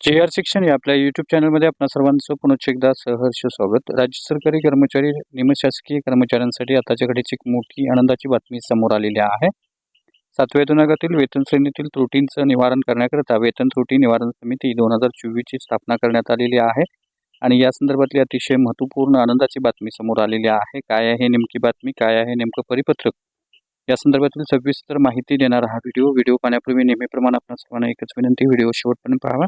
जे आर शिक्षण या आपल्या यूट्यूब चॅनलमध्ये आपणा सर्वांचं पुनश्च एकदा सहर्ष स्वागत. राज्य सरकारी कर्मचारी निमशासकीय कर्मचाऱ्यांसाठी आताच्या घडीची एक मोठी आनंदाची बातमी समोर आलेली आहे. सातव्या विभागातील वेतन श्रेणीतील त्रुटींचं निवारण करण्याकरिता वेतन त्रुटी निवारण समिती दोन हजार चोवीसची स्थापना करण्यात आलेली आहे आणि या संदर्भातली अतिशय महत्त्वपूर्ण आनंदाची बातमी समोर आलेली आहे. काय आहे नेमकी बातमी? काय आहे नेमकं परिपत्रक? या संदर्भातील सविस्तर माहिती देणारा हा व्हिडिओ. व्हिडिओ पाहण्यापूर्वी नेहमीप्रमाणे आपण सर्वांना एकच विनंती व्हिडिओ शेवटपर्यंत पाहावा.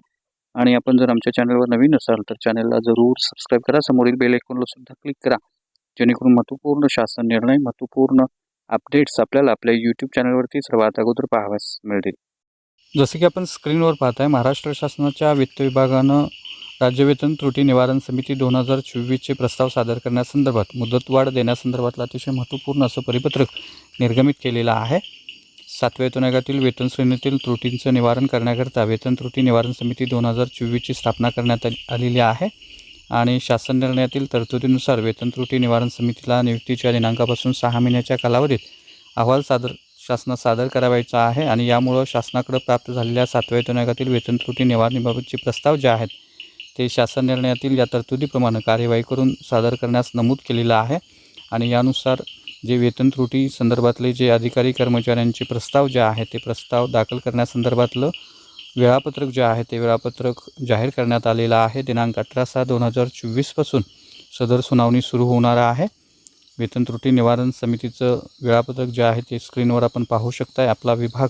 आणि आपण जर आमच्या चॅनलवर नवीन असाल तर चॅनलला जरूर सबस्क्राईब करा. समोरील बेल आयकॉनला सुद्धा क्लिक करा. जेणेकरून महत्त्वपूर्ण शासन निर्णय महत्त्वपूर्ण अपडेट्स आपल्याला आपल्या यूट्यूब चॅनलवरती सर्वात अगोदर पाहाव्यास मिळतील. जसं की आपण स्क्रीनवर पाहताय महाराष्ट्र शासनाच्या वित्त विभागानं राज्यवेतन त्रुटी निवारण समिती दोन हजार चोवीसचे प्रस्ताव सादर करण्यासंदर्भात मुदतवाढ देण्यासंदर्भातलं अतिशय महत्त्वपूर्ण असं परिपत्रक निर्गमित केलेलं आहे. सातव्या वेतनयोगातील वेतन श्रेणीतील त्रुटींचं निवारण करण्याकरता वेतन त्रुटी निवारण समिती दोन हजार चोवीसची स्थापना करण्यात आलेली आहे. आणि शासन निर्णयातील तरतुदीनुसार वेतन त्रुटी निवारण समितीला नियुक्तीच्या दिनांकापासून सहा महिन्याच्या कालावधीत अहवाल सादर शासनास सादर करावायचा आहे आणि यामुळं शासनाकडे प्राप्त झालेल्या सातव्या वेतनयोगातील वेतन त्रुटी निवारणीबाबतचे प्रस्ताव जे आहेत ते शासन निर्णयातील या तरतुदीप्रमाणे कार्यवाही करून सादर करण्यास नमूद केलेलं आहे. आणि यानुसार जे वेतन त्रुटी संदर्भातले जे अधिकारी कर्मचाऱ्यांचे प्रस्ताव जे आहे ते प्रस्ताव दाखल करण्यासंदर्भातलं वेळापत्रक जे आहे ते वेळापत्रक जाहीर करण्यात आलेलं आहे. दिनांक अठरा सहा दोन हजार चोवीसपासून सदर सुनावणी सुरू होणार आहे. वेतन त्रुटी निवारण समितीचं वेळापत्रक जे आहे ते स्क्रीनवर आपण पाहू शकताय. आपला विभाग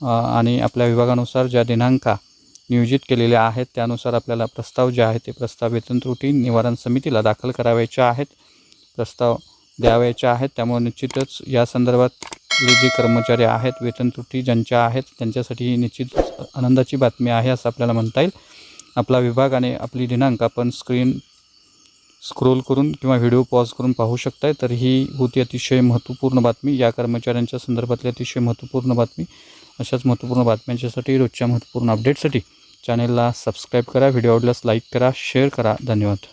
आणि आपल्या विभागानुसार ज्या दिनांका नियोजित केलेल्या आहेत त्यानुसार आपल्याला प्रस्ताव जे आहे ते प्रस्ताव वेतन त्रुटी निवारण समितीला दाखल करावायचे आहेत. प्रस्ताव द्यावयाच्या आहेत. त्यामुळे निश्चितच या संदर्भातले जे कर्मचारी आहेत वेतन त्रुटी ज्यांच्या आहेत त्यांच्यासाठी निश्चित आनंदाची बातमी आहे असं आपल्याला म्हणता येईल. आपला विभाग आणि आपली दिनांक आपण स्क्रीन स्क्रोल करून किंवा व्हिडिओ पॉज करून पाहू शकताय. तर ही होती अतिशय महत्त्वपूर्ण बातमी. या कर्मचाऱ्यांच्या संदर्भातली अतिशय महत्त्वपूर्ण बातमी. अशाच महत्त्वपूर्ण बातम्यांच्यासाठी रोजच्या महत्त्वपूर्ण अपडेटसाठी चॅनेलला सबस्क्राईब करा व्हिडिओ आवडल्यास लाईक करा शेअर करा. धन्यवाद.